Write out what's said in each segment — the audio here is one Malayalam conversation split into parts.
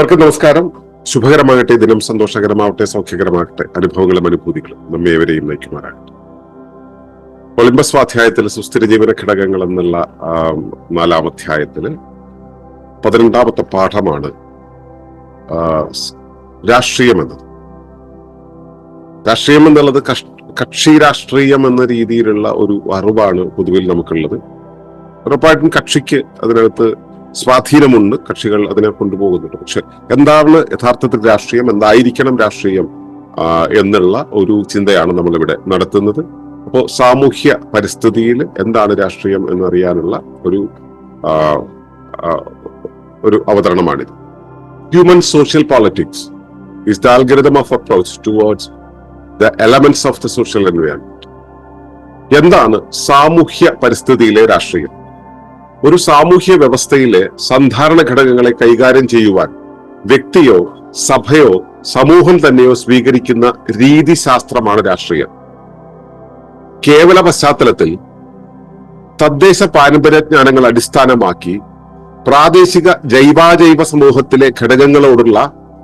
ഏവർക്കും നമസ്കാരം. ശുഭകരമാകട്ടെ ദിനം സന്തോഷകരമാവട്ടെ സൗഖ്യകരമാകട്ടെ അനുഭവങ്ങളും അനുഭൂതികളും നമ്മെ ഏവരെയും നയിക്കുമാറാകട്ടെ. ഒളിമ്പ സ്വാധ്യായത്തിൽ സുസ്ഥിര ജീവന ഘടകങ്ങൾ എന്നുള്ള നാലാം അധ്യായത്തിൽ പതിനെണ്ടാമത്തെ പാഠമാണ് രാഷ്ട്രീയം എന്നത്. രാഷ്ട്രീയം എന്നുള്ളത് കഷ്- കക്ഷി രാഷ്ട്രീയം എന്ന രീതിയിലുള്ള ഒരു അറിവാണ് പൊതുവിൽ നമുക്കുള്ളത്. ഉറപ്പായിട്ടും കക്ഷിക്ക് അതിനകത്ത് സ്വാധീനമുണ്ട്. കക്ഷികൾ അതിനെ കൊണ്ടുപോകുന്നുണ്ട്. പക്ഷെ എന്താണ് യഥാർത്ഥത്തിൽ രാഷ്ട്രീയം? എന്തായിരിക്കണം രാഷ്ട്രീയം? എന്നുള്ള ഒരു ചിന്തയാണ് നമ്മളിവിടെ നടത്തുന്നത്. അപ്പോൾ സാമൂഹ്യ പരിസ്ഥിതിയിൽ എന്താണ് രാഷ്ട്രീയം എന്നറിയാനുള്ള ഒരു ഒരു അവതരണമാണിത്. Human social politics is the algorithm of approach towards the elements of the social environment എന്താണ് സാമൂഹ്യ പരിസ്ഥിതിയിലെ രാഷ്ട്രീയം? ഒരു സാമൂഹ്യ വ്യവസ്ഥയിലെ സന്ധാരണ ഘടകങ്ങളെ കൈകാര്യം ചെയ്യുവാൻ വ്യക്തിയോ സഭയോ സമൂഹം തന്നെയോ സ്വീകരിക്കുന്ന രീതിശാസ്ത്രമാണ് രാഷ്ട്രീയം. കേവല പശ്ചാത്തലത്തിൽ തദ്ദേശ പാരമ്പര്യജ്ഞാനങ്ങൾ അടിസ്ഥാനമാക്കി പ്രാദേശിക ജൈവാജൈവ സമൂഹത്തിലെ ഘടകങ്ങളോടുള്ള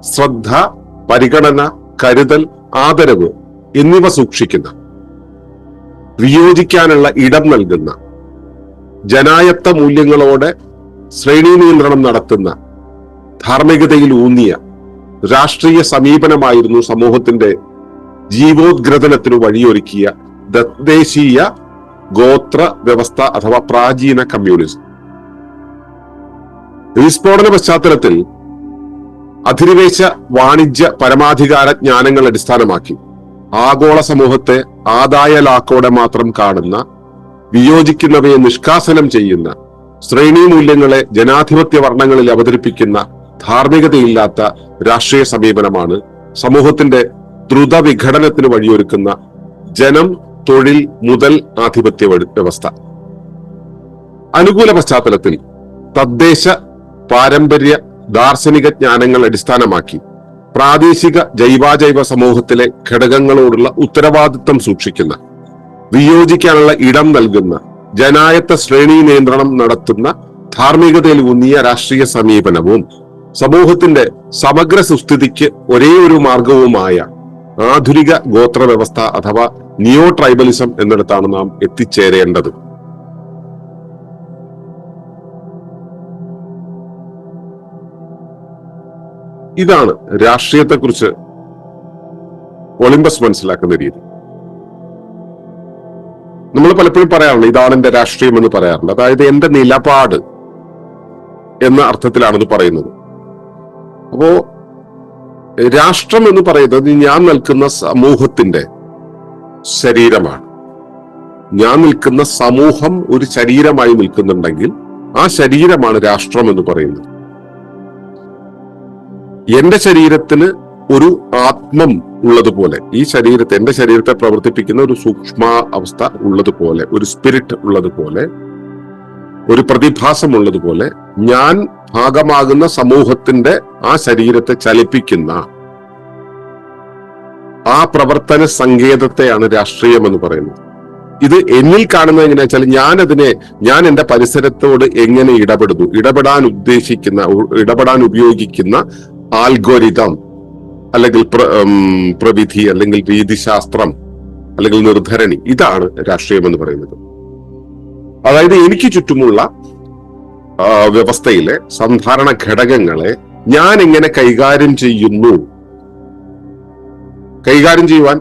ശ്രദ്ധ പരിഗണന കരുതൽ ആദരവ് എന്നിവ സൂക്ഷിക്കുന്ന വിയോജിക്കാനുള്ള ഇടം നൽകുന്ന ജനായത്ത മൂല്യങ്ങളോടെ ശ്രേണി നിയന്ത്രണം നടത്തുന്ന ധാർമ്മികതയിൽ ഊന്നിയ രാഷ്ട്രീയ സമീപനമായിരുന്നു സമൂഹത്തിന്റെ ജീവോദ്ഗ്രഥനത്തിന് വഴിയൊരുക്കിയ തദ്ദേശീയ ഗോത്ര വ്യവസ്ഥ അഥവാ പ്രാചീന കമ്മ്യൂണിസം. വിസ്ഫോടന പശ്ചാത്തലത്തിൽ അധിനിവേശ വാണിജ്യ പരമാധികാര ജ്ഞാനങ്ങൾ അടിസ്ഥാനമാക്കി ആഗോള സമൂഹത്തെ ആദായ ലാക്കോടെ മാത്രം കാണുന്ന വിയോജിക്കുന്നവയെ നിഷ്കാസനം ചെയ്യുന്ന ശ്രേണി മൂല്യങ്ങളെ ജനാധിപത്യ വർണങ്ങളിൽ അവതരിപ്പിക്കുന്ന ധാർമ്മികതയില്ലാത്ത രാഷ്ട്രീയ സമീപനമാണ് സമൂഹത്തിന്റെ ദ്രുത വിഘടനത്തിന് വഴിയൊരുക്കുന്ന ജനം തൊഴിൽ മുതൽ ആധിപത്യ വ്യവസ്ഥ. അനുകൂല പശ്ചാത്തലത്തിൽ തദ്ദേശ പാരമ്പര്യ ദാർശനിക ജ്ഞാനങ്ങൾ അടിസ്ഥാനമാക്കി പ്രാദേശിക ജൈവാജൈവ സമൂഹത്തിലെ ഘടകങ്ങളോടുള്ള ഉത്തരവാദിത്വം സൂക്ഷിക്കുന്ന വിയോജിക്കാനുള്ള ഇടം നൽകുന്ന ജനായത്ത ശ്രേണി നിയന്ത്രണം നടത്തുന്ന ധാർമ്മികതയിൽ ഊന്നിയ രാഷ്ട്രീയ സമീപനവും സമൂഹത്തിന്റെ സമഗ്ര സുസ്ഥിതിക്ക് ഒരേ ഒരു മാർഗവുമായ ആധുനിക ഗോത്ര വ്യവസ്ഥ അഥവാ നിയോ ട്രൈബലിസം എന്നിടത്താണ് നാം എത്തിച്ചേരേണ്ടത്. ഇതാണ് രാഷ്ട്രീയത്തെക്കുറിച്ച് ഒളിമ്പസ് മനസ്സിലാക്കുന്ന രീതി. നമ്മൾ പലപ്പോഴും പറയാറുണ്ട് ഇതാണ് എന്റെ രാഷ്ട്രീയം എന്ന് പറയാറുണ്ട്. അതായത് എന്റെ നിലപാട് എന്ന അർത്ഥത്തിലാണ് ഇത് പറയുന്നത്. അപ്പോ രാഷ്ട്രം എന്ന് പറയുന്നത് ഞാൻ നിൽക്കുന്ന സമൂഹത്തിന്റെ ശരീരമാണ്. ഞാൻ നിൽക്കുന്ന സമൂഹം ഒരു ശരീരമായി നിൽക്കുന്നുണ്ടെങ്കിൽ ആ ശരീരമാണ് രാഷ്ട്രം എന്ന് പറയുന്നത്. എന്റെ ശരീരത്തിന് ഒരു ആത്മം ഉള്ളതുപോലെ. ഈ ശരീരത്തെ എന്റെ ശരീരത്തെ പ്രവർത്തിപ്പിക്കുന്ന ഒരു സൂക്ഷ്മ അവസ്ഥ ഉള്ളതുപോലെ ഒരു സ്പിരിറ്റ് ഉള്ളതുപോലെ ഒരു പ്രതിഭാസം ഉള്ളതുപോലെ ഞാൻ ഭാഗമാകുന്ന സമൂഹത്തിന്റെ ആ ശരീരത്തെ ചലിപ്പിക്കുന്ന ആ പ്രവർത്തന സങ്കേതത്തെയാണ് രാഷ്ട്രീയം എന്ന് പറയുന്നത്. ഇത് എന്നിൽ കാണുന്നത് എങ്ങനെയാ വെച്ചാൽ ഞാൻ അതിനെ ഞാൻ എന്റെ പരിസരത്തോട് എങ്ങനെ ഇടപെടുന്നു? ഇടപെടാൻ ഉദ്ദേശിക്കുന്ന ഇടപെടാൻ ഉപയോഗിക്കുന്ന ആൽഗോരിതം അല്ലെങ്കിൽ പ്ര- പ്രവിധി അല്ലെങ്കിൽ രീതിശാസ്ത്രം അല്ലെങ്കിൽ നിർധരണി ഇതാണ് രാഷ്ട്രീയം എന്ന് പറയുന്നത്. അതായത് എനിക്ക് ചുറ്റുമുള്ള വ്യവസ്ഥയിലെ സാധാരണ ഘടകങ്ങളെ ഞാൻ എങ്ങനെ കൈകാര്യം ചെയ്യുന്നു? കൈകാര്യം ചെയ്യുവാൻ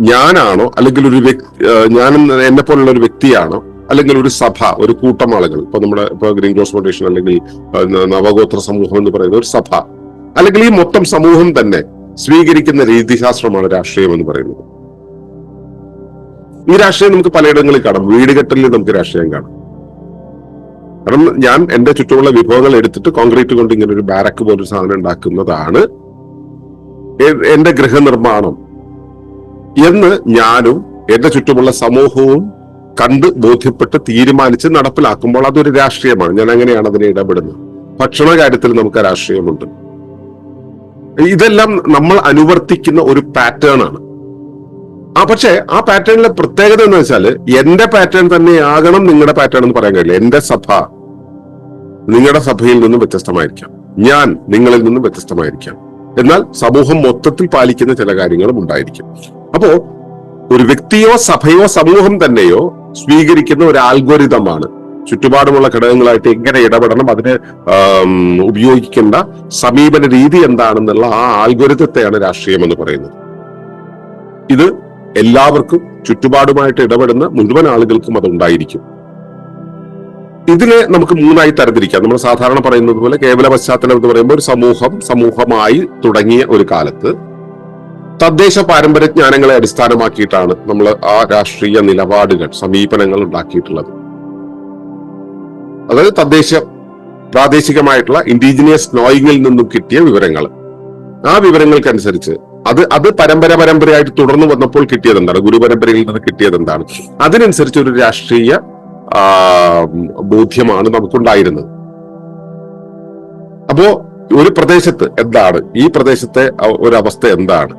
ഞാനാണോ അല്ലെങ്കിൽ ഒരു വ്യക്തി ഞാൻ എന്നെ പോലുള്ള ഒരു വ്യക്തിയാണോ അല്ലെങ്കിൽ ഒരു സഭ ഒരു കൂട്ടം ആളുകൾ ഇപ്പൊ നമ്മുടെ ഇപ്പൊ ഗ്രീൻ ക്രോസ് ഫൗണ്ടേഷൻ അല്ലെങ്കിൽ നവഗോത്ര സമൂഹം എന്ന് പറയുന്ന ഒരു സഭ അല്ലെങ്കിൽ ഈ മൊത്തം സമൂഹം തന്നെ സ്വീകരിക്കുന്ന രീതിശാസ്ത്രമാണ് രാഷ്ട്രീയം എന്ന് പറയുന്നത്. ഈ രാഷ്ട്രീയം നമുക്ക് പലയിടങ്ങളിൽ കാണാം. വീടുകെട്ടലിൽ നമുക്ക് രാഷ്ട്രീയം കാണാം. കാരണം ഞാൻ എന്റെ ചുറ്റുമുള്ള വിഭവങ്ങൾ എടുത്തിട്ട് കോൺക്രീറ്റ് കൊണ്ട് ഇങ്ങനെ ഒരു ബാരക്ക് പോലൊരു സാധനം ഉണ്ടാക്കുന്നതാണ് എന്റെ ഗൃഹനിർമ്മാണം എന്ന് ഞാനും എന്റെ ചുറ്റുമുള്ള സമൂഹവും കണ്ട് ബോധ്യപ്പെട്ട് തീരുമാനിച്ച് നടപ്പിലാക്കുമ്പോൾ അതൊരു രാഷ്ട്രീയമാണ്. ഞാൻ അങ്ങനെയാണ് അതിനെ ഇടപെടുന്നത്. ഭക്ഷണ കാര്യത്തിൽ നമുക്ക് രാഷ്ട്രീയമുണ്ട്. ഇതെല്ലാം നമ്മൾ അനുവർത്തിക്കുന്ന ഒരു പാറ്റേൺ ആണ്. ആ പക്ഷേ ആ പാറ്റേണിലെ പ്രത്യേകത എന്ന് വെച്ചാൽ എന്റെ പാറ്റേൺ തന്നെയാകണം നിങ്ങളുടെ പാറ്റേൺ എന്ന് പറയാൻ കഴിയില്ല. എന്റെ സഭ നിങ്ങളുടെ സഭയിൽ നിന്നും വ്യത്യസ്തമായിരിക്കാം. ഞാൻ നിങ്ങളിൽ നിന്നും വ്യത്യസ്തമായിരിക്കാം. എന്നാൽ സമൂഹം മൊത്തത്തിൽ പാലിക്കുന്ന ചില കാര്യങ്ങളും ഉണ്ടായിരിക്കും. അപ്പോ ഒരു വ്യക്തിയോ സഭയോ സമൂഹം തന്നെയോ സ്വീകരിക്കുന്ന ഒരു ആൽഗോരിതമാണ് ചുറ്റുപാടുമുള്ള ഘടകങ്ങളായിട്ട് എങ്ങനെ ഇടപെടണം അതിന് ഉപയോഗിക്കേണ്ട സമീപന രീതി എന്താണെന്നുള്ള ആ ആൽഗോരിതത്തെയാണ് രാഷ്ട്രീയം എന്ന് പറയുന്നത്. ഇത് എല്ലാവർക്കും ചുറ്റുപാടുമായിട്ട് ഇടപെടുന്ന മുഴുവൻ ആളുകൾക്കും അത് ഉണ്ടായിരിക്കും. ഇതിനെ നമുക്ക് മൂന്നായി തരംതിരിക്കാം. നമ്മൾ സാധാരണ പറയുന്നത് പോലെ കേവല പശ്ചാത്തലം എന്ന് പറയുമ്പോൾ ഒരു സമൂഹം സമൂഹമായി തുടങ്ങിയ ഒരു കാലത്ത് തദ്ദേശ പാരമ്പര്യ ജ്ഞാനങ്ങളെ അടിസ്ഥാനമാക്കിയിട്ടാണ് നമ്മൾ ആ രാഷ്ട്രീയ നിലപാടുകൾ സമീപനങ്ങൾ ഉണ്ടാക്കിയിട്ടുള്ളത്. അതായത് തദ്ദേശ പ്രാദേശികമായിട്ടുള്ള ഇൻഡിജിനിയസ് നോയിങ്ങിൽ നിന്നും കിട്ടിയ വിവരങ്ങൾ. ആ വിവരങ്ങൾക്കനുസരിച്ച് അത് അത് പരമ്പര പരമ്പരയായിട്ട് തുടർന്നു വന്നപ്പോൾ കിട്ടിയത് എന്താണ്? ഗുരുപരമ്പരയിൽ നിന്ന് കിട്ടിയത് എന്താണ്? അതിനനുസരിച്ച് ഒരു രാഷ്ട്രീയ ബോധ്യമാണ് നമുക്കുണ്ടായിരുന്നത്. അപ്പോ ഒരു പ്രദേശത്ത് എന്താണ്? ഈ പ്രദേശത്തെ ഒരു അവസ്ഥ എന്താണ്?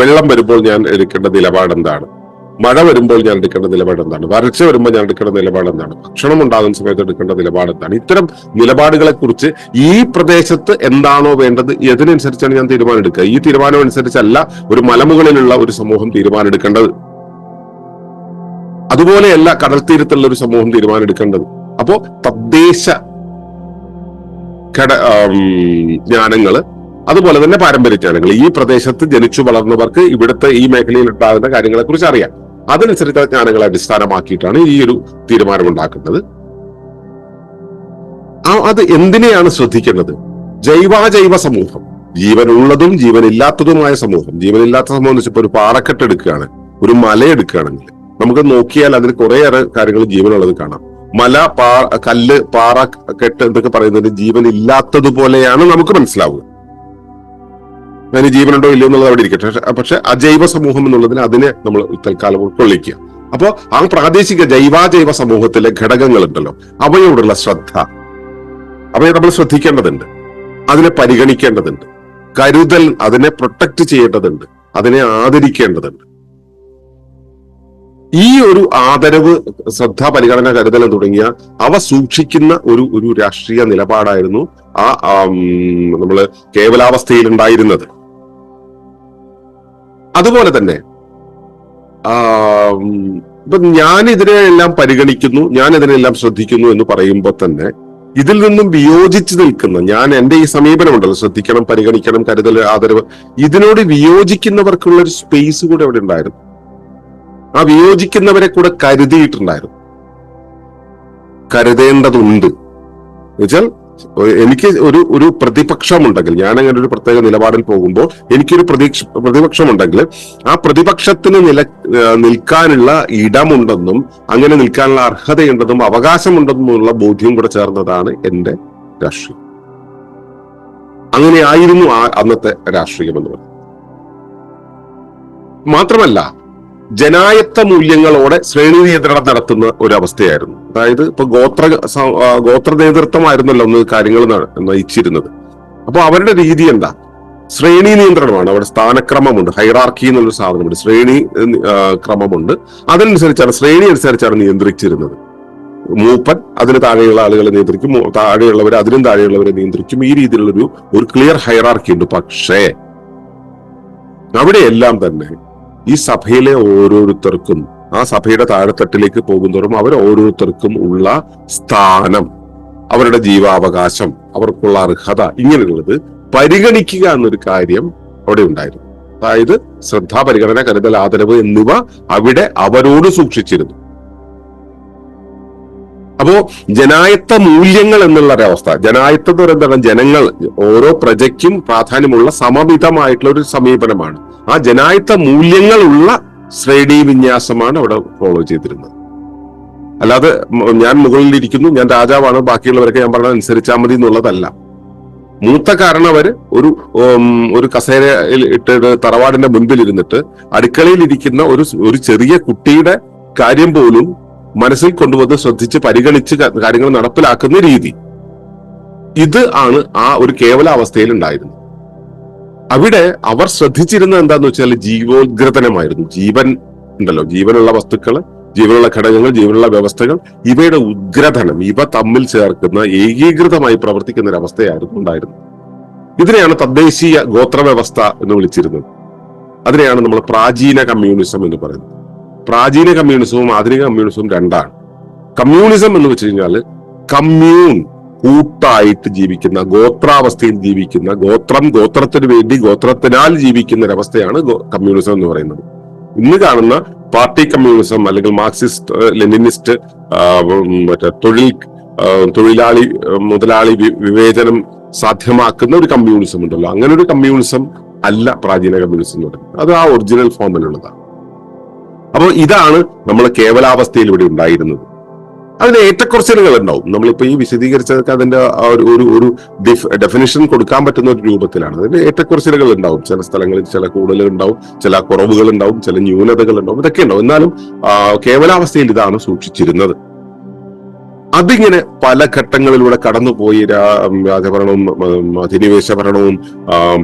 വെള്ളം വരുമ്പോൾ ഞാൻ എടുക്കേണ്ട നിലപാട് എന്താണ് മഴ വരുമ്പോൾ ഞാൻ എടുക്കേണ്ട നിലപാട് എന്താണ്? വരൾച്ച വരുമ്പോൾ ഞാൻ എടുക്കേണ്ട നിലപാട് എന്താണ്? ഭക്ഷണം ഉണ്ടാകുന്ന സമയത്ത് എടുക്കേണ്ട നിലപാട് എന്താണ്? ഇത്തരം നിലപാടുകളെ കുറിച്ച് ഈ പ്രദേശത്ത് എന്താണോ വേണ്ടത് എതിനനുസരിച്ചാണ് ഞാൻ തീരുമാനം എടുക്കുക ഈ തീരുമാനം അനുസരിച്ചല്ല ഒരു മലമുകളിലുള്ള ഒരു സമൂഹം തീരുമാനം എടുക്കേണ്ടത് അതുപോലെയല്ല കടൽ തീരത്തുള്ള ഒരു സമൂഹം തീരുമാനം എടുക്കേണ്ടത് അപ്പോ തദ്ദേശ ആം, ജ്ഞാനങ്ങൾ അതുപോലെ തന്നെ പാരമ്പര്യ ജ്ഞാനങ്ങൾ ഈ പ്രദേശത്ത് ജനിച്ചു വളർന്നവർക്ക് ഇവിടുത്തെ ഈ മേഖലയിൽ ഉണ്ടാകുന്ന കാര്യങ്ങളെ കുറിച്ച് അറിയാം. അതനുസരിച്ച് ജ്ഞാനങ്ങളെ അടിസ്ഥാനമാക്കിയിട്ടാണ് ഈ ഒരു തീരുമാനം ഉണ്ടാക്കുന്നത് ആ അത് എന്തിനെയാണ് ശ്രദ്ധിക്കേണ്ടത്? ജൈവാജൈവ സമൂഹം. ജീവനുള്ളതും ജീവനില്ലാത്തതുമായ സമൂഹം. ജീവനില്ലാത്ത സമൂഹം എന്ന് വെച്ചപ്പോ ഒരു പാറക്കെട്ട് എടുക്കുകയാണ് ഒരു മല എടുക്കുകയാണെങ്കിൽ നമുക്ക് നോക്കിയാൽ അതിന് കുറേയേറെ കാര്യങ്ങൾ ജീവനുള്ളത് കാണാം. മല പാ കല്ല് പാറ കെട്ട് എന്നൊക്കെ പറയുന്നത് ജീവനില്ലാത്തതുപോലെയാണ് നമുക്ക് മനസ്സിലാവുക. അതിന് ജീവനുണ്ടോ ഇല്ലയോ എന്നുള്ളത് അവിടെ ഇരിക്കട്ടെ. പക്ഷെ- അജൈവ സമൂഹം എന്നുള്ളതിന് അതിനെ നമ്മൾ തൽക്കാലം ഉൾക്കൊള്ളിക്കുക. അപ്പോൾ ആ പ്രാദേശിക ജൈവാജൈവ സമൂഹത്തിലെ ഘടകങ്ങൾ ഉണ്ടല്ലോ അവയോടുള്ള ശ്രദ്ധ. അവയെ നമ്മൾ ശ്രദ്ധിക്കേണ്ടതുണ്ട്. അതിനെ പരിഗണിക്കേണ്ടതുണ്ട്. കരുതൽ അതിനെ പ്രൊട്ടക്ട് ചെയ്യേണ്ടതുണ്ട്. അതിനെ ആദരിക്കേണ്ടതുണ്ട്. ഈ ഒരു ആദരവ് ശ്രദ്ധ പരിഗണന കരുതൽ തുടങ്ങിയ അവ സൂക്ഷിക്കുന്ന ഒരു ഒരു രാഷ്ട്രീയ നിലപാടായിരുന്നു ആ നമ്മൾ കേവലാവസ്ഥയിൽ ഉണ്ടായിരുന്നത് അതുപോലെ തന്നെ ഇപ്പൊ ഞാൻ ഇതിനെല്ലാം പരിഗണിക്കുന്നു ഞാൻ ഇതിനെല്ലാം ശ്രദ്ധിക്കുന്നു എന്ന് പറയുമ്പോൾ തന്നെ ഇതിൽ നിന്നും വിയോജിച്ച് നിൽക്കുന്ന ഞാൻ എന്റെ ഈ സമീപനമുണ്ടല്ലോ ശ്രദ്ധിക്കണം പരിഗണിക്കണം കരുതൽ ആദരവ് ഇതിനോട് വിയോജിക്കുന്നവർക്കുള്ള ഒരു സ്പേസ് കൂടെ അവിടെ ഉണ്ടായിരുന്നു. ആ വിയോജിക്കുന്നവരെ കൂടെ കരുതിയിട്ടുണ്ടായിരുന്നു. കരുതേണ്ടതുണ്ട്. എന്നുവെച്ചാൽ എനിക്ക് ഒരു ഒരു പ്രതിപക്ഷമുണ്ടെങ്കിൽ ഞാൻ അങ്ങനെ ഒരു പ്രത്യേക നിലപാടിൽ പോകുമ്പോൾ എനിക്കൊരു പ്രതീക്ഷ പ്രതിപക്ഷമുണ്ടെങ്കിൽ ആ പ്രതിപക്ഷത്തിന് നില നിൽക്കാനുള്ള ഇടമുണ്ടെന്നും അങ്ങനെ നിൽക്കാനുള്ള അർഹതയുണ്ടെന്നും അവകാശമുണ്ടെന്നുമുള്ള ബോധ്യം കൂടെ ചേർന്നതാണ് എന്റെ രാഷ്ട്രീയം. അങ്ങനെയായിരുന്നു ആ അന്നത്തെ രാഷ്ട്രീയം എന്ന് പറയുന്നത്. മാത്രമല്ല ജനായത്ത മൂല്യങ്ങളോടെ ശ്രേണി നിയന്ത്രണം നടത്തുന്ന ഒരു അവസ്ഥയായിരുന്നു അതായത് ഇപ്പൊ ഗോത്ര ഗോത്ര നേതൃത്വമായിരുന്നല്ലോ ഒന്ന് കാര്യങ്ങൾ നയിച്ചിരുന്നത്. അപ്പൊ അവരുടെ രീതി എന്താ? ശ്രേണി നിയന്ത്രണമാണ്. അവിടെ സ്ഥാനക്രമമുണ്ട്. ഹൈറാർക്കി എന്നുള്ളൊരു സാധനമുണ്ട്. ശ്രേണി ക്രമമുണ്ട്. അതനുസരിച്ചാണ് ശ്രേണി അനുസരിച്ചാണ് നിയന്ത്രിച്ചിരുന്നത്. മൂപ്പൻ അതിന് താഴെയുള്ള ആളുകളെ നിയന്ത്രിക്കും. താഴെയുള്ളവർ അതിനും താഴെയുള്ളവരെ നിയന്ത്രിക്കും. ഈ രീതിയിലുള്ള ഒരു ഒരു ക്ലിയർ ഹൈറാർക്കി ഉണ്ട്. പക്ഷേ അവിടെയെല്ലാം തന്നെ ഈ സഭയിലെ ഓരോരുത്തർക്കും ആ സഭയുടെ താഴെത്തട്ടിലേക്ക് പോകുന്നതോറും അവർ ഓരോരുത്തർക്കും ഉള്ള സ്ഥാനം അവരുടെ ജീവാവകാശം അവർക്കുള്ള അർഹത ഇങ്ങനെയുള്ളത് പരിഗണിക്കുക എന്നൊരു കാര്യം അവിടെ ഉണ്ടായിരുന്നു. അതായത് ശ്രദ്ധാ പരിഗണന കരുതൽ ആദരവ് എന്നിവ അവിടെ അവരോട് സൂക്ഷിച്ചിരുന്നു. അപ്പോ ജനായത്ത മൂല്യങ്ങൾ എന്നുള്ള ഒരവസ്ഥ ജനായത്വം എന്ന് പറയുന്നത് ജനങ്ങൾ ഓരോ പ്രജയ്ക്കും പ്രാധാന്യമുള്ള സമമിതമായിട്ടുള്ള ഒരു സമീപനമാണ്. ആ ജനായത്ത മൂല്യങ്ങളുള്ള ശ്രേണി വിന്യാസമാണ് അവിടെ ഫോളോ ചെയ്തിരുന്നത്. അല്ലാതെ ഞാൻ മുകളിൽ ഇരിക്കുന്നു ഞാൻ രാജാവാണ് ബാക്കിയുള്ളവരൊക്കെ ഞാൻ പറഞ്ഞത് അനുസരിച്ചാൽ മതി എന്നുള്ളതല്ല. മൂത്ത കാരണവര് ഒരു ഒരു കസേരയിൽ ഇട്ടിട്ട് തറവാടിന്റെ മുൻപിൽ ഇരുന്നിട്ട് അടുക്കളയിൽ ഇരിക്കുന്ന ഒരു ഒരു ചെറിയ കുട്ടിയുടെ കാര്യം പോലും മനസ്സിൽ കൊണ്ടുവന്ന് ശ്രദ്ധിച്ച് പരിഗണിച്ച് കാര്യങ്ങൾ നടപ്പിലാക്കുന്ന രീതി. ഇത് ആണ് ആ ഒരു കേവല അവസ്ഥയിൽ ഉണ്ടായിരുന്നത്. അവിടെ അവർ ശ്രദ്ധിച്ചിരുന്നത് എന്താന്ന് വെച്ചാൽ ജീവോദ്ഗ്രഥനമായിരുന്നു. ജീവൻ ഉണ്ടല്ലോ. ജീവനുള്ള വസ്തുക്കൾ ജീവനുള്ള ഘടകങ്ങൾ ജീവനുള്ള വ്യവസ്ഥകൾ ഇവയുടെ ഉദ്ഗ്രഥനം ഇവ തമ്മിൽ ചേർക്കുന്ന ഏകീകൃതമായി പ്രവർത്തിക്കുന്ന ഒരു അവസ്ഥയായിരുന്നു ഉണ്ടായിരുന്നത്. ഇതിനെയാണ് തദ്ദേശീയ ഗോത്രവ്യവസ്ഥ എന്ന് വിളിച്ചിരുന്നത്. അതിനെയാണ് നമ്മൾ പ്രാചീന കമ്മ്യൂണിസം എന്ന് പറയുന്നത്. പ്രാചീന കമ്മ്യൂണിസവും ആധുനിക കമ്മ്യൂണിസവും രണ്ടാണ്. കമ്മ്യൂണിസം എന്ന് വെച്ച് കഴിഞ്ഞാൽ കമ്മ്യൂൺ കൂട്ടായിട്ട് ജീവിക്കുന്ന ഗോത്രാവസ്ഥയിൽ ജീവിക്കുന്ന ഗോത്രം ഗോത്രത്തിന് വേണ്ടി ഗോത്രത്തിനാൽ ജീവിക്കുന്ന ഒരവസ്ഥയാണ് കമ്മ്യൂണിസം എന്ന് പറയുന്നത്. ഇന്ന് കാണുന്ന പാർട്ടി കമ്മ്യൂണിസം അല്ലെങ്കിൽ മാർക്സിസ്റ്റ് ലെനിനിസ്റ്റ് മറ്റേ തൊഴിൽ തൊഴിലാളി മുതലാളി വിവേചനം സാധ്യമാക്കുന്ന ഒരു കമ്മ്യൂണിസം ഉണ്ടല്ലോ. അങ്ങനെ ഒരു കമ്മ്യൂണിസം അല്ല പ്രാചീന കമ്മ്യൂണിസം എന്ന് പറയുന്നത്. അത് ആ ഒറിജിനൽ ഫോമിലുള്ളതാണ്. അപ്പോൾ ഇതാണ് നമ്മൾ കേവലാവസ്ഥയിൽ ഇവിടെ ഉണ്ടായിരുന്നത്. അതിന് ഏറ്റക്കുറച്ചിലുകൾ ഉണ്ടാവും. നമ്മളിപ്പോ ഈ വിശദീകരിച്ചതൊക്കെ അതിന്റെ ഒരു ഒരു ഡെഫിനിഷൻ കൊടുക്കാൻ പറ്റുന്ന ഒരു രൂപത്തിലാണ്. അതിന് ഏറ്റക്കുറച്ചിലുകൾ ഉണ്ടാവും. ചില സ്ഥലങ്ങളിൽ ചില കൂടുതലുകൾ ഉണ്ടാവും. ചില കുറവുകൾ ഉണ്ടാവും. ചില ന്യൂനതകൾ ഉണ്ടാവും. ഇതൊക്കെ ഉണ്ടാവും. എന്നാലും കേവലാവസ്ഥയിൽ ഇതാണ് സൂക്ഷിച്ചിരുന്നത്. അതിങ്ങനെ പല ഘട്ടങ്ങളിലൂടെ കടന്നുപോയി രാജഭരണവും അധിനിവേശ ഭരണവും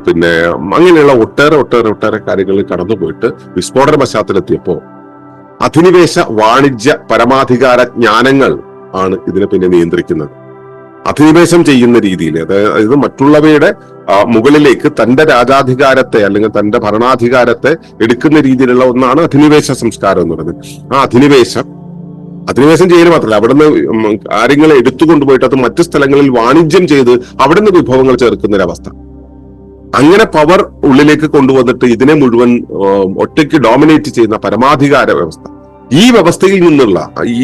പിന്നെ അങ്ങനെയുള്ള ഒട്ടേറെ ഒട്ടേറെ ഒട്ടേറെ കാര്യങ്ങളിൽ കടന്നുപോയിട്ട് വിസ്ഫോടന പശ്ചാത്തലത്തിയപ്പോ അധിനിവേശ വാണിജ്യ പരമാധികാര ജ്ഞാനങ്ങൾ ആണ് ഇതിനെ പിന്നെ നിയന്ത്രിക്കുന്നത്. അധിനിവേശം ചെയ്യുന്ന രീതിയിൽ അതായത് മറ്റുള്ളവയുടെ മുകളിലേക്ക് തന്റെ രാജാധികാരത്തെ അല്ലെങ്കിൽ തന്റെ ഭരണാധികാരത്തെ എടുക്കുന്ന രീതിയിലുള്ള ഒന്നാണ് അധിനിവേശ സംസ്കാരം എന്ന് പറയുന്നത്. ആ അധിനിവേശം അധിനിവേശം ചെയ്യൽ മാത്രമല്ല അവിടുന്ന് കാര്യങ്ങളെ എടുത്തുകൊണ്ടുപോയിട്ട് അത് മറ്റു സ്ഥലങ്ങളിൽ വാണിജ്യം ചെയ്ത് അവിടുന്ന് വിഭവങ്ങൾ ചേർക്കുന്ന ഒരവസ്ഥ അങ്ങനെ പവർ ഉള്ളിലേക്ക് കൊണ്ടുവന്നിട്ട് ഇതിനെ മുഴുവൻ ഒറ്റയ്ക്ക് ഡോമിനേറ്റ് ചെയ്യുന്ന പരമാധികാര വ്യവസ്ഥ. ഈ വ്യവസ്ഥയിൽ നിന്നുള്ള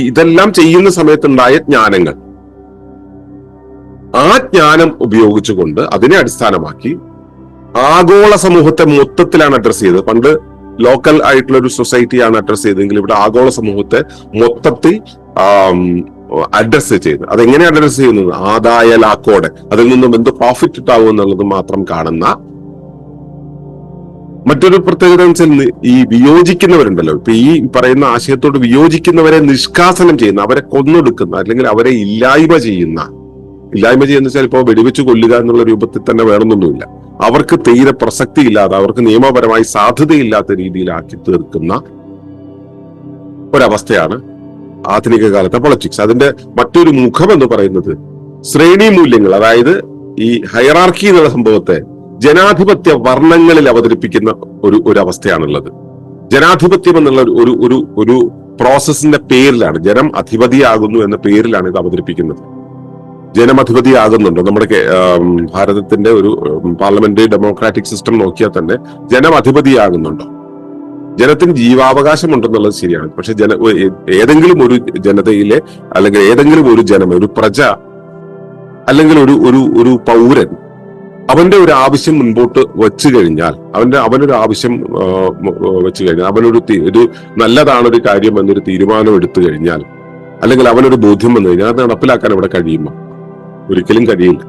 ഇതെല്ലാം ചെയ്യുന്ന സമയത്തുണ്ടായ ജ്ഞാനങ്ങൾ. ആ ജ്ഞാനം ഉപയോഗിച്ചുകൊണ്ട് അതിനെ അടിസ്ഥാനമാക്കി ആഗോള സമൂഹത്തെ മൊത്തത്തിലാണ് അഡ്രസ് ചെയ്തത്. പണ്ട് ലോക്കൽ ആയിട്ടുള്ള ഒരു സൊസൈറ്റിയാണ് അഡ്രസ് ചെയ്തതെങ്കിൽ ഇവിടെ ആഗോള സമൂഹത്തെ മൊത്തത്തിൽ അഡ്രസ് ചെയ്യുന്നത് അതെങ്ങനെ അഡ്രസ് ചെയ്യുന്നത് ആദായ ലാക്കോടെ അതിൽ നിന്നും എന്ത് പ്രോഫിറ്റ് ഉണ്ടാവും എന്നുള്ളത് മാത്രം കാണുന്ന മറ്റൊരു പ്രത്യേകത വെച്ചാൽ ഈ വിയോജിക്കുന്നവരുണ്ടല്ലോ. ഇപ്പൊ ഈ പറയുന്ന ആശയത്തോട് വിയോജിക്കുന്നവരെ നിഷ്കാസനം ചെയ്യുന്ന അവരെ കൊന്നൊടുക്കുന്ന അല്ലെങ്കിൽ അവരെ ഇല്ലായ്മ ചെയ്യുന്ന ഇല്ലായ്മ ചെയ്യുന്ന വെച്ചാൽ ഇപ്പോൾ വെടിവെച്ച് കൊല്ലുക എന്നുള്ള രൂപത്തിൽ തന്നെ വേണമെന്നൊന്നുമില്ല അവർക്ക് തീരെ പ്രസക്തി ഇല്ലാതെ അവർക്ക് നിയമപരമായി സാധ്യതയില്ലാത്ത രീതിയിലാക്കി തീർക്കുന്ന ഒരവസ്ഥയാണ് ആധുനിക കാലത്തെ പൊളിറ്റിക്സ് അതിന്റെ മറ്റൊരു മുഖം എന്ന് പറയുന്നത് ശ്രേണി മൂല്യങ്ങൾ അതായത് ഈ ഹൈറാർക്കി എന്നുള്ള സംഭവത്തെ ജനാധിപത്യ വർണങ്ങളിൽ അവതരിപ്പിക്കുന്ന ഒരു ഒരു അവസ്ഥയാണുള്ളത് ജനാധിപത്യം എന്നുള്ള ഒരു- ഒരു ഒരു പ്രോസസ്സിന്റെ പേരിലാണ് ജനം അധിപതിയാകുന്നു എന്ന പേരിലാണ് ഇത് അവതരിപ്പിക്കുന്നത്. ജനം അധിപതിയാകുന്നുണ്ടോ? നമ്മുടെ ഭാരതത്തിന്റെ ഒരു പാർലമെന്ററി ഡെമോക്രാറ്റിക് സിസ്റ്റം നോക്കിയാൽ തന്നെ ജനം അധിപതിയാകുന്നുണ്ടോ? ജനത്തിന് ജീവാവകാശം ഉണ്ടെന്നുള്ളത് ശരിയാണ്. പക്ഷെ ജന ഏതെങ്കിലും ഒരു ജനതയിലെ അല്ലെങ്കിൽ ഏതെങ്കിലും ഒരു ജനം ഒരു പ്രജ അല്ലെങ്കിൽ ഒരു ഒരു ഒരു പൗരൻ അവന്റെ ഒരു ആവശ്യം മുൻപോട്ട് വെച്ചു കഴിഞ്ഞാൽ അവന്റെ അവനൊരു ആവശ്യം വെച്ചു കഴിഞ്ഞാൽ അവനൊരു ഒരു നല്ലതാണ് ഒരു കാര്യം എന്നൊരു തീരുമാനം എടുത്തു കഴിഞ്ഞാൽ അല്ലെങ്കിൽ അവനൊരു ബോധ്യം വന്നു കഴിഞ്ഞാൽ അത് നടപ്പിലാക്കാൻ ഇവിടെ കഴിയുമോ? ഒരിക്കലും കഴിയില്ല.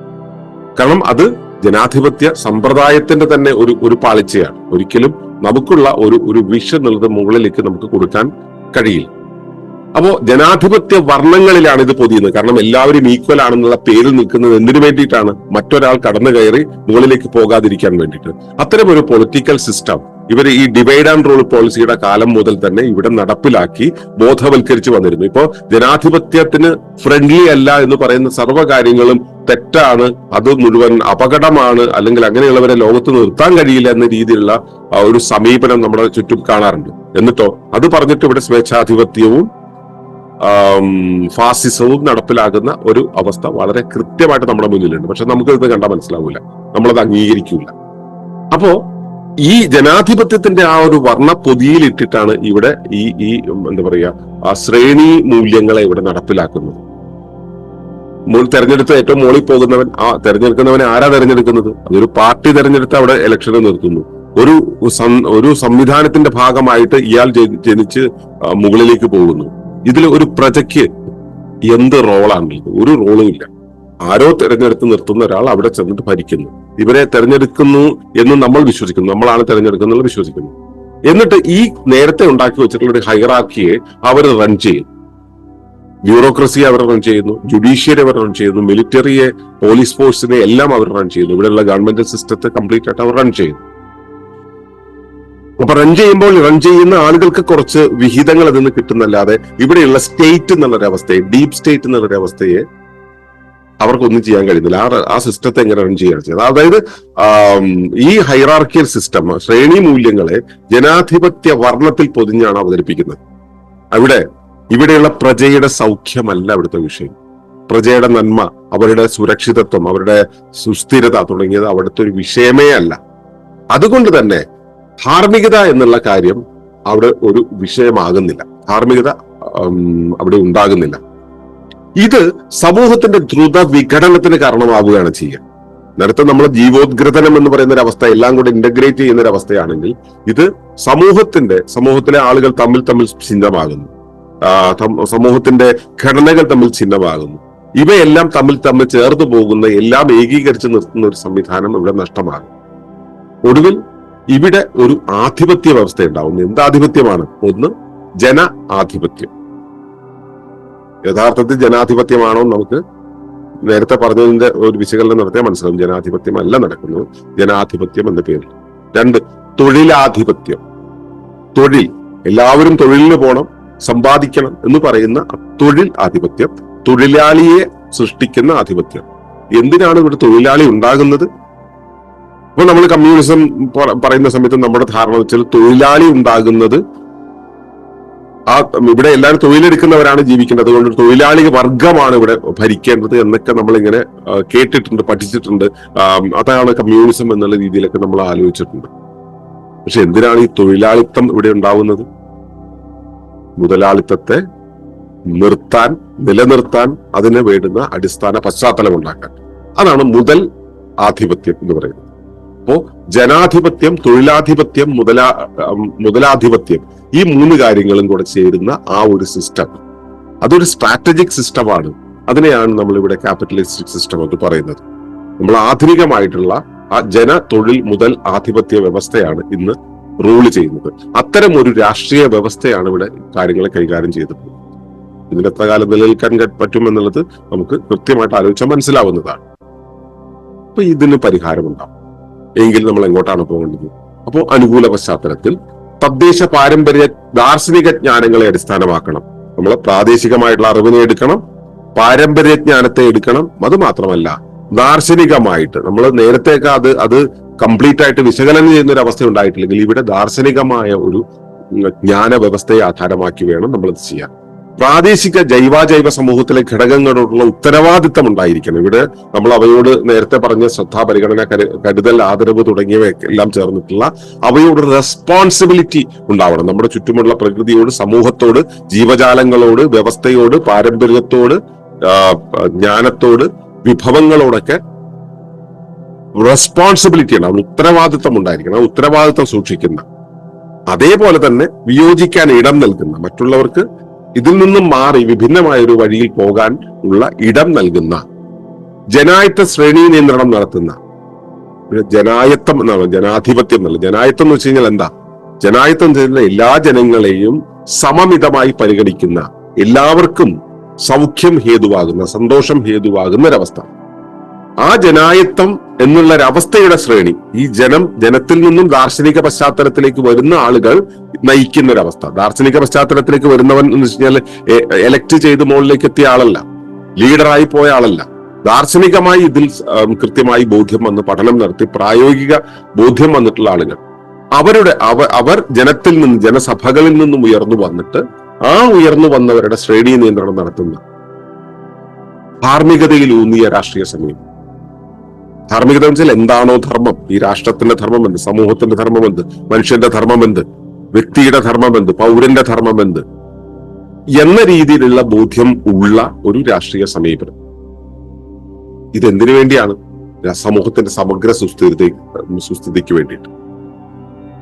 കാരണം അത് ജനാധിപത്യ സമ്പ്രദായത്തിന്റെ തന്നെ ഒരു ഒരു പാളിച്ചയാണ്. ഒരിക്കലും നമുക്കുള്ള ഒരു ഒരു വിഷ എന്നുള്ളത് മുകളിലേക്ക് നമുക്ക് കൊടുക്കാൻ കഴിയില്ല. അപ്പോ ജനാധിപത്യ വർണങ്ങളിലാണ് ഇത് പൊതിയുന്നത്. കാരണം എല്ലാവരും ഈക്വൽ ആണെന്നുള്ള പേരിൽ നിൽക്കുന്നത് എന്തിനു വേണ്ടിയിട്ടാണ്? മറ്റൊരാൾ കടന്നു കയറി മുകളിലേക്ക് പോകാതിരിക്കാൻ വേണ്ടിയിട്ട്. അത്തരം ഒരു പൊളിറ്റിക്കൽ സിസ്റ്റം ഇവർ ഈ ഡിവൈഡ് ആൻഡ് റൂൾ പോളിസിയുടെ കാലം മുതൽ തന്നെ ഇവിടെ നടപ്പിലാക്കി ബോധവൽക്കരിച്ചു വന്നിരുന്നു. ഇപ്പോ ജനാധിപത്യത്തിന് ഫ്രണ്ട്ലി അല്ല എന്ന് പറയുന്ന സർവ കാര്യങ്ങളും തെറ്റാണ്. അത് മുഴുവൻ അപകടമാണ്. അല്ലെങ്കിൽ അങ്ങനെയുള്ളവരെ ലോകത്ത് നിർത്താൻ കഴിയില്ല എന്ന രീതിയിലുള്ള ഒരു സമീപനം നമ്മുടെ ചുറ്റും കാണാറുണ്ട്. എന്നിട്ടോ അത് പറഞ്ഞിട്ട് ഇവിടെ സ്വേച്ഛാധിപത്യവും ഫാസിസവും നടപ്പിലാകുന്ന ഒരു അവസ്ഥ വളരെ കൃത്യമായിട്ട് നമ്മുടെ മുന്നിലുണ്ട്. പക്ഷെ നമുക്ക് ഇത് കണ്ടാൽ മനസ്സിലാവില്ല നമ്മളത് അംഗീകരിക്കില്ല അപ്പോ ഈ ജനാധിപത്യത്തിന്റെ ആ ഒരു വർണ പൊതിയിലിട്ടിട്ടാണ് ഇവിടെ ഈ ഈ എന്താ പറയുക ആ ശ്രേണി മൂല്യങ്ങളെ ഇവിടെ നടപ്പിലാക്കുന്നത്. മുൻ തെരഞ്ഞെടുത്ത ഏറ്റവും മുകളിൽ പോകുന്നവൻ ആ തെരഞ്ഞെടുക്കുന്നവനെ ആരാ തെരഞ്ഞെടുക്കുന്നത്? അതൊരു പാർട്ടി തെരഞ്ഞെടുത്ത് അവിടെ ഇലക്ഷനെ നിർത്തുന്നു. ഒരു ഒരു സംവിധാനത്തിന്റെ ഭാഗമായിട്ട് ഇയാൾ ജനി- ജനിച്ച് മുകളിലേക്ക് പോകുന്നു. ഇതിൽ ഒരു പ്രജയ്ക്ക് എന്ത് റോളാണുള്ളത് ഒരു റോളും ഇല്ല. ആരോ തെരഞ്ഞെടുത്ത് നിർത്തുന്ന ഒരാൾ അവിടെ ചെന്നിട്ട് ഭരിക്കുന്നു. ഇവരെ തെരഞ്ഞെടുക്കുന്നു എന്ന് നമ്മൾ വിശ്വസിക്കുന്നു. നമ്മളാണ് തെരഞ്ഞെടുക്കുന്നത് വിശ്വസിക്കുന്നു. എന്നിട്ട് ഈ നേരത്തെ ഉണ്ടാക്കി വെച്ചിട്ടുള്ള ഒരു ഹൈറാർക്കിയെ അവർ റൺ ചെയ്യും. ബ്യൂറോക്രസി അവർ റൺ ചെയ്യുന്നു. ജുഡീഷ്യറി അവർ റൺ ചെയ്യുന്നു. മിലിറ്ററിയെ പോലീസ് ഫോഴ്സിനെ എല്ലാം അവർ റൺ ചെയ്യുന്നു. ഇവിടെയുള്ള ഗവൺമെന്റ് സിസ്റ്റത്തെ കംപ്ലീറ്റ് ആയിട്ട് അവർ റൺ ചെയ്യുന്നു അപ്പൊ റൺ ചെയ്യുമ്പോൾ റൺ ചെയ്യുന്ന ആളുകൾക്ക് കുറച്ച് വിഹിതങ്ങൾ അതിൽ നിന്ന് കിട്ടുന്നല്ലാതെ ഇവിടെയുള്ള സ്റ്റേറ്റ് എന്നുള്ളൊരവസ്ഥയെ ഡീപ് സ്റ്റേറ്റ് എന്നുള്ളൊരു അവസ്ഥയെ അവർക്കൊന്നും ചെയ്യാൻ കഴിയുന്നില്ല. ആ ആ സിസ്റ്റത്തെ എങ്ങനെ റൺ ചെയ്യുകയാണ് ചെയ്യുന്നത്? അതായത് ഈ ഹൈറാർക്കിയൽ സിസ്റ്റം ശ്രേണി മൂല്യങ്ങളെ ജനാധിപത്യ വർണത്തിൽ പൊതിഞ്ഞാണ് അവതരിപ്പിക്കുന്നത്. അവിടെ ഇവിടെയുള്ള പ്രജയുടെ സൗഖ്യമല്ല അവിടുത്തെ വിഷയം. പ്രജയുടെ നന്മ അവരുടെ സുരക്ഷിതത്വം അവരുടെ സുസ്ഥിരത തുടങ്ങിയത് അവിടുത്തെ ഒരു വിഷയമേ അല്ല. അതുകൊണ്ട് തന്നെ ധാർമ്മികത എന്നുള്ള കാര്യം അവിടെ ഒരു വിഷയമാകുന്നില്ല. ധാർമ്മികത അവിടെ ഉണ്ടാകുന്നില്ല. ഇത് സമൂഹത്തിന്റെ ദ്രുത വിഘടനത്തിന് കാരണമാവുകയാണ് ചെയ്യുക. നേരത്തെ നമ്മൾ ജീവോദ്ഗ്രഥനം എന്ന് പറയുന്ന ഒരു അവസ്ഥ എല്ലാം കൂടെ ഇന്റഗ്രേറ്റ് ചെയ്യുന്ന ഒരു അവസ്ഥയാണെങ്കിൽ ഇത് സമൂഹത്തിന്റെ സമൂഹത്തിലെ ആളുകൾ തമ്മിൽ തമ്മിൽ ഛിന്നമാകുന്നു. ആ, സമൂഹത്തിന്റെ ഘടനകൾ തമ്മിൽ ഛിന്നമാകുന്നു. ഇവയെല്ലാം തമ്മിൽ തമ്മിൽ ചേർന്ന് പോകുന്ന എല്ലാം ഏകീകരിച്ച് നിർത്തുന്ന ഒരു സംവിധാനം ഇവിടെ നഷ്ടമാകും. ഒടുവിൽ ഇവിടെ ഒരു ആധിപത്യ വ്യവസ്ഥ ഉണ്ടാവുന്നു എന്ത് ആധിപത്യമാണ്? ഒന്ന് ജന ആധിപത്യം. യഥാർത്ഥത്തിൽ ജനാധിപത്യമാണോ നമുക്ക് നേരത്തെ പറഞ്ഞതിന്റെ ഒരു വിശകലനം നടത്തിയാൽ മനസ്സിലാവും. ജനാധിപത്യം അല്ല നടക്കുന്നത്. ജനാധിപത്യം എന്ന പേരിൽ. രണ്ട് തൊഴിലാധിപത്യം. തൊഴിൽ. എല്ലാവരും തൊഴിലിന് പോകണം സമ്പാദിക്കണം എന്ന് പറയുന്ന തൊഴിൽ ആധിപത്യം തൊഴിലാളിയെ സൃഷ്ടിക്കുന്ന ആധിപത്യം. എന്തിനാണ് ഇവിടെ തൊഴിലാളി ഉണ്ടാകുന്നത്? ഇപ്പൊ നമ്മൾ കമ്മ്യൂണിസം പറയുന്ന സമയത്ത് നമ്മുടെ ധാരണ വെച്ചാൽ തൊഴിലാളി ഉണ്ടാകുന്നത് ആ ഇവിടെ എല്ലാവരും തൊഴിലെടുക്കുന്നവരാണ് ജീവിക്കേണ്ടത്. അതുകൊണ്ട് തൊഴിലാളി വർഗമാണ് ഇവിടെ ഭരിക്കേണ്ടത് എന്നൊക്കെ നമ്മൾ ഇങ്ങനെ കേട്ടിട്ടുണ്ട് പഠിച്ചിട്ടുണ്ട്. അതാണ് കമ്മ്യൂണിസം എന്നുള്ള രീതിയിലൊക്കെ നമ്മൾ ആലോചിച്ചിട്ടുണ്ട്. പക്ഷെ എന്തിനാണ് ഈ തൊഴിലാളിത്തം ഇവിടെ ഉണ്ടാവുന്നത്? മുതലാളിത്തത്തെ നിർത്താൻ നിലനിർത്താൻ അതിന് വേണ്ടുന്ന അടിസ്ഥാന പശ്ചാത്തലം ഉണ്ടാക്കാൻ. അതാണ് മുതൽ ആധിപത്യം എന്ന് പറയുന്നത്. അപ്പോ ജനാധിപത്യം തൊഴിലാധിപത്യം മുതലാ മുതലാധിപത്യം ഈ മൂന്ന് കാര്യങ്ങളും കൂടെ ചേരുന്ന ആ ഒരു സിസ്റ്റം അതൊരു സ്ട്രാറ്റജിക് സിസ്റ്റമാണ് അതിനെയാണ് നമ്മൾ ഇവിടെ ക്യാപിറ്റലിസ്റ്റിക് സിസ്റ്റം എന്ന് പറയുന്നത്. നമ്മൾ ആധുനികമായിട്ടുള്ള ആ ജന തൊഴിൽ മുതൽ ആധിപത്യ വ്യവസ്ഥയാണ് ഇന്ന് റൂൾ ചെയ്യുന്നത്. അത്തരം ഒരു രാഷ്ട്രീയ വ്യവസ്ഥയാണ് ഇവിടെ കാര്യങ്ങളെ കൈകാര്യം ചെയ്തത്. ഇതിന് എത്ര കാലം നിലനിൽക്കാൻ പറ്റും എന്നുള്ളത് നമുക്ക് കൃത്യമായിട്ട് ആലോചിച്ചാൽ മനസ്സിലാവുന്നതാണ്. അപ്പൊ ഇതിന് പരിഹാരമുണ്ടാവും. എങ്കിൽ നമ്മൾ എങ്ങോട്ടാണ് പോകേണ്ടത്? അപ്പോൾ അനുകൂല പശ്ചാത്തലത്തിൽ തദ്ദേശ പാരമ്പര്യ ദാർശനിക ജ്ഞാനങ്ങളെ അടിസ്ഥാനമാക്കണം. നമ്മൾ പ്രാദേശികമായിട്ടുള്ള അറിവിനെ എടുക്കണം പാരമ്പര്യ ജ്ഞാനത്തെ എടുക്കണം. അത് മാത്രമല്ല ദാർശനികമായിട്ട് നമ്മൾ നേരത്തെയൊക്കെ അത് അത് കംപ്ലീറ്റ് ആയിട്ട് വിശകലനം ചെയ്യുന്ന ഒരു അവസ്ഥ ഉണ്ടായിട്ടില്ലെങ്കിൽ ഇവിടെ ദാർശനികമായ ഒരു ജ്ഞാന വ്യവസ്ഥയെ ആധാരമാക്കി വേണം നമ്മൾ ചെയ്യാൻ. പ്രാദേശിക ജൈവാജൈവ സമൂഹത്തിലെ ഘടകങ്ങളോടുള്ള ഉത്തരവാദിത്തം ഉണ്ടായിരിക്കണം ഇവിടെ നമ്മൾ അവയോട് നേരത്തെ പറഞ്ഞ ശ്രദ്ധാ പരിഗണന കരുതൽ ആദരവ് തുടങ്ങിയവ എല്ലാം ചേർന്നിട്ടുള്ള അവയോട് റെസ്പോൺസിബിലിറ്റി ഉണ്ടാവണം. നമ്മുടെ ചുറ്റുമുള്ള പ്രകൃതിയോട് സമൂഹത്തോട് ജീവജാലങ്ങളോട് വ്യവസ്ഥയോട് പാരമ്പര്യത്തോട് ജ്ഞാനത്തോട് വിഭവങ്ങളോടൊക്കെ റെസ്പോൺസിബിലിറ്റി ഉണ്ടാവണം ഉത്തരവാദിത്വം ഉണ്ടായിരിക്കണം. ഉത്തരവാദിത്വം സൂക്ഷിക്കുന്ന. അതേപോലെ തന്നെ വിയോജിക്കാൻ ഇടം നൽകുന്ന മറ്റുള്ളവർക്ക് ഇതിൽ നിന്നും മാറി വിഭിന്നമായ ഒരു വഴിയിൽ പോകാൻ ഉള്ള ഇടം നൽകുന്ന ജനായത്ത ശ്രേണി നിയന്ത്രണം നടത്തുന്ന ജനായത്വം എന്നാണ് ജനാധിപത്യം എന്നല്ല. ജനായത്തം എന്ന് വെച്ച് കഴിഞ്ഞാൽ എന്താ? ജനായത്തം എന്ന് വെച്ചാൽ എല്ലാ ജനങ്ങളെയും സമമിതമായി പരിഗണിക്കുന്ന എല്ലാവർക്കും സൗഖ്യം ഹേതുവാകുന്ന സന്തോഷം ഹേതുവാകുന്ന ഒരവസ്ഥ. ആ ജനായത്തം എന്നുള്ള ഒരവസ്ഥയുടെ ശ്രേണി. ഈ ജനം ജനത്തിൽ നിന്നും ദാർശനിക പശ്ചാത്തലത്തിലേക്ക് വരുന്ന ആളുകൾ നയിക്കുന്ന ഒരവസ്ഥ ദാർശനിക പശ്ചാത്തലത്തിലേക്ക് വരുന്നവൻ എന്ന് വെച്ച് കഴിഞ്ഞാൽ എലക്ട് ചെയ്ത് മുകളിലേക്ക് എത്തിയ ആളല്ല. ലീഡറായി പോയ ആളല്ല. ദാർശനികമായി ഇതിൽ കൃത്യമായി ബോധ്യം വന്ന് പഠനം നടത്തി പ്രായോഗിക ബോധ്യം വന്നിട്ടുള്ള ആളുകൾ. അവരുടെ അവ അവർ ജനത്തിൽ നിന്ന് ജനസഭകളിൽ നിന്നും ഉയർന്നു വന്നിട്ട് ആ ഉയർന്നു വന്നവരുടെ ശ്രേണി നിയന്ത്രണം നടത്തുന്ന ധാർമ്മികതയിൽ ഊന്നിയ രാഷ്ട്രീയ സമീപം ധാർമ്മികത വെച്ചാൽ എന്താണോ ധർമ്മം? ഈ രാഷ്ട്രത്തിന്റെ ധർമ്മം എന്ത് സമൂഹത്തിന്റെ ധർമ്മം എന്ത് മനുഷ്യന്റെ ധർമ്മം എന്ത് വ്യക്തിയുടെ ധർമ്മം എന്ത് പൗരന്റെ ധർമ്മം എന്ത് എന്ന രീതിയിലുള്ള ബോധ്യം ഉള്ള ഒരു രാഷ്ട്രീയ സമീപനം. ഇതെന്തിനു വേണ്ടിയാണ്? സമൂഹത്തിന്റെ സമഗ്ര സുസ്ഥിരത സുസ്ഥിതിക്ക് വേണ്ടിയിട്ട്.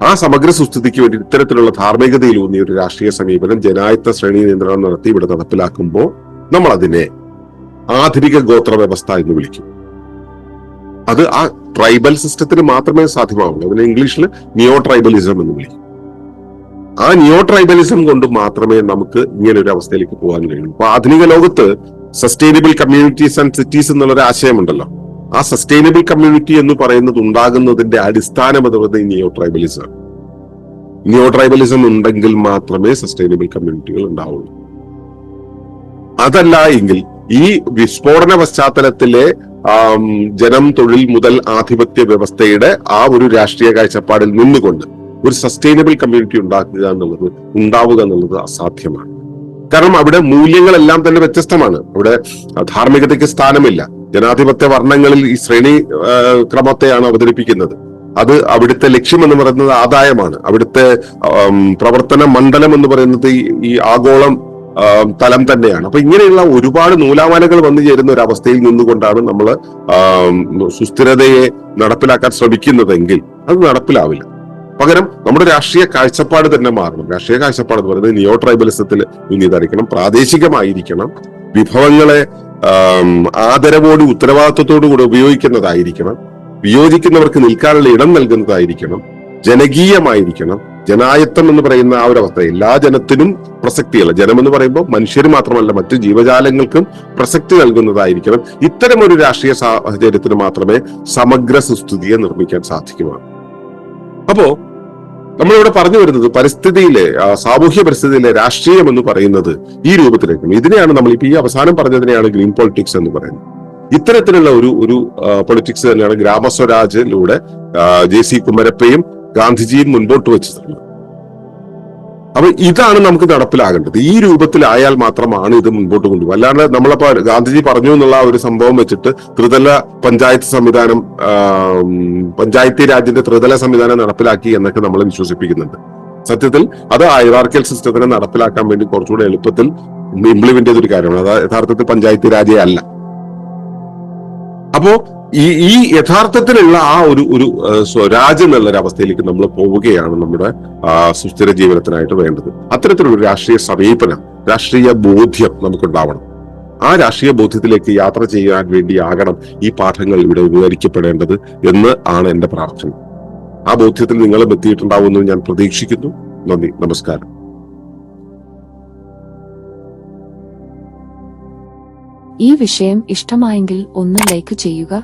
ആ സമഗ്ര സുസ്ഥിതിക്ക് വേണ്ടി ഇത്തരത്തിലുള്ള ധാർമ്മികതയിലൂന്നിയ ഒരു രാഷ്ട്രീയ സമീപനം ജനായത്ത ശ്രേണി നിയന്ത്രണം നടത്തി ഇവിടെ നടപ്പിലാക്കുമ്പോൾ നമ്മൾ അതിനെ ആധുനിക ഗോത്ര വ്യവസ്ഥ എന്ന് വിളിക്കും. അത് ആ ട്രൈബൽ സിസ്റ്റത്തിന് മാത്രമേ സാധ്യമാവുള്ളൂ. അതിനെ ഇംഗ്ലീഷിൽ നിയോ ട്രൈബലിസം എന്ന് വിളിക്കും. ആ നിയോ ട്രൈബലിസം കൊണ്ട് മാത്രമേ നമുക്ക് ഇങ്ങനെ ഒരു അവസ്ഥയിലേക്ക് പോകാൻ കഴിയൂ അപ്പൊ ആധുനിക ലോകത്ത് സസ്റ്റൈനബിൾ കമ്മ്യൂണിറ്റീസ് ആൻഡ് സിറ്റീസ് എന്നുള്ളൊരു ആശയമുണ്ടല്ലോ. ആ സസ്റ്റൈനബിൾ കമ്മ്യൂണിറ്റി എന്ന് പറയുന്നത് ഉണ്ടാകുന്നതിന്റെ അടിസ്ഥാനം പറയുന്നത് നിയോ ട്രൈബലിസം നിയോ ട്രൈബലിസം ഉണ്ടെങ്കിൽ മാത്രമേ സസ്റ്റൈനബിൾ കമ്മ്യൂണിറ്റികൾ ഉണ്ടാവുള്ളൂ. അതല്ല എങ്കിൽ ഈ വിസ്ഫോടന പശ്ചാത്തലത്തിലെ ജനം തൊഴിൽ മുതൽ ആധിപത്യ വ്യവസ്ഥയുടെ ആ ഒരു രാഷ്ട്രീയ കാഴ്ചപ്പാടിൽ നിന്നുകൊണ്ട് ഒരു സസ്റ്റൈനബിൾ കമ്മ്യൂണിറ്റി ഉണ്ടാക്കുക എന്നുള്ളത് ഉണ്ടാവുക എന്നുള്ളത് അസാധ്യമാണ്. കാരണം അവിടെ മൂല്യങ്ങളെല്ലാം തന്നെ വ്യത്യസ്തമാണ്. അവിടെ ധാർമ്മികതയ്ക്ക് സ്ഥാനമില്ല. ജനാധിപത്യ വർണങ്ങളിൽ ഈ ശ്രേണി ക്രമത്തെയാണ് അവതരിപ്പിക്കുന്നത്. അത് അവിടുത്തെ ലക്ഷ്യം എന്ന് പറയുന്നത് ആദായമാണ്. അവിടുത്തെ പ്രവർത്തന മണ്ഡലം എന്ന് പറയുന്നത് ഈ- ആഗോളം തലം തന്നെയാണ്. അപ്പൊ ഇങ്ങനെയുള്ള ഒരുപാട് നൂലാമാലകൾ വന്നു ചേരുന്ന ഒരു അവസ്ഥയിൽ നിന്നുകൊണ്ടാണ് നമ്മൾ സുസ്ഥിരതയെ നടപ്പിലാക്കാൻ ശ്രമിക്കുന്നതെങ്കിൽ അത് നടപ്പിലാവില്ല. പകരം നമ്മുടെ രാഷ്ട്രീയ കാഴ്ചപ്പാട് തന്നെ മാറണം. രാഷ്ട്രീയ കാഴ്ചപ്പാട് എന്ന് പറയുന്നത് നിയോ ട്രൈബലിസത്തിൽ ഊന്നിയതായിരിക്കണം പ്രാദേശികമായിരിക്കണം വിഭവങ്ങളെ ആദരവോട് ഉത്തരവാദിത്വത്തോടു കൂടി ഉപയോഗിക്കുന്നതായിരിക്കണം വിയോജിക്കുന്നവർക്ക് നിൽക്കാനുള്ള ഇടം നൽകുന്നതായിരിക്കണം ജനകീയമായിരിക്കണം. ജനായത്വം എന്ന് പറയുന്ന ആ ഒരു അവസ്ഥ എല്ലാ ജനത്തിനും പ്രസക്തിയല്ല. ജനം എന്ന് പറയുമ്പോൾ മനുഷ്യർ മാത്രമല്ല മറ്റു ജീവജാലങ്ങൾക്കും പ്രസക്തി നൽകുന്നതായിരിക്കണം. ഇത്തരം ഒരു രാഷ്ട്രീയ സാഹചര്യത്തിന് മാത്രമേ സമഗ്ര സുസ്ഥിതിയെ നിർമ്മിക്കാൻ സാധിക്കുമാണ് അപ്പോ നമ്മളിവിടെ പറഞ്ഞു വരുന്നത് പരിസ്ഥിതിയിലെ സാമൂഹ്യ പരിസ്ഥിതിയിലെ രാഷ്ട്രീയം എന്ന് പറയുന്നത് ഈ രൂപത്തിലേക്ക് ഇതിനെയാണ് നമ്മൾ ഇപ്പൊ ഈ അവസാനം പറഞ്ഞതിനെയാണ് ഗ്രീൻ പൊളിറ്റിക്സ് എന്ന് പറയുന്നത്. ഇത്തരത്തിലുള്ള ഒരു ഒരു പൊളിറ്റിക്സ് തന്നെയാണ് ഗ്രാമസ്വരാജിലൂടെ ജെ സി കുമരപ്പയും ഗാന്ധിജിയും മുൻപോട്ട് വെച്ചിട്ടുള്ളത് അപ്പൊ ഇതാണ് നമുക്ക് നടപ്പിലാകേണ്ടത്. ഈ രൂപത്തിലായാൽ മാത്രമാണ് ഇത് മുൻപോട്ട് കൊണ്ടുപോകുക അല്ലാണ്ട് നമ്മളിപ്പോ ഗാന്ധിജി പറഞ്ഞു എന്നുള്ള ഒരു സംഭവം വെച്ചിട്ട് ത്രിതല പഞ്ചായത്ത് സംവിധാനം പഞ്ചായത്തി രാജിന്റെ ത്രിതല സംവിധാനം നടപ്പിലാക്കി എന്നൊക്കെ നമ്മൾ വിശ്വസിപ്പിക്കുന്നുണ്ട്. സത്യത്തിൽ അത് ഹൈറാർക്കൽ സിസ്റ്റത്തിനെ നടപ്പിലാക്കാൻ വേണ്ടി കുറച്ചുകൂടെ എളുപ്പത്തിൽ ഇംപ്ലിമെന്റ് ചെയ്തൊരു കാര്യമാണ്. അത് യഥാർത്ഥത്തിൽ പഞ്ചായത്തി രാജേ അല്ല. അപ്പോ ഈ ഈ യഥാർത്ഥത്തിലുള്ള ആ ഒരു ഒരു സ്വരാജ്യം സ്വരാജ് എന്നുള്ള അവസ്ഥയിലേക്ക് നമ്മൾ പോവുകയാണ് നമ്മുടെ സുസ്ഥിര ജീവനത്തിനായിട്ട് വേണ്ടത്. അത്തരത്തിലുള്ള രാഷ്ട്രീയ സമീപനം രാഷ്ട്രീയ ബോധ്യം നമുക്കുണ്ടാവണം. ആ രാഷ്ട്രീയ ബോധ്യത്തിലേക്ക് യാത്ര ചെയ്യാൻ വേണ്ടിയാകണം ഈ പാഠങ്ങൾ ഇവിടെ ഉപകരിക്കപ്പെടേണ്ടത് എന്ന് ആണ് എന്റെ പ്രാർത്ഥന. ആ ബോധ്യത്തിൽ നിങ്ങളും എത്തിയിട്ടുണ്ടാവുമെന്ന് ഞാൻ പ്രതീക്ഷിക്കുന്നു. നന്ദി നമസ്കാരം. ഈ വിഷയം ഇഷ്ടമായെങ്കിൽ ഒന്ന് ലൈക്ക് ചെയ്യുക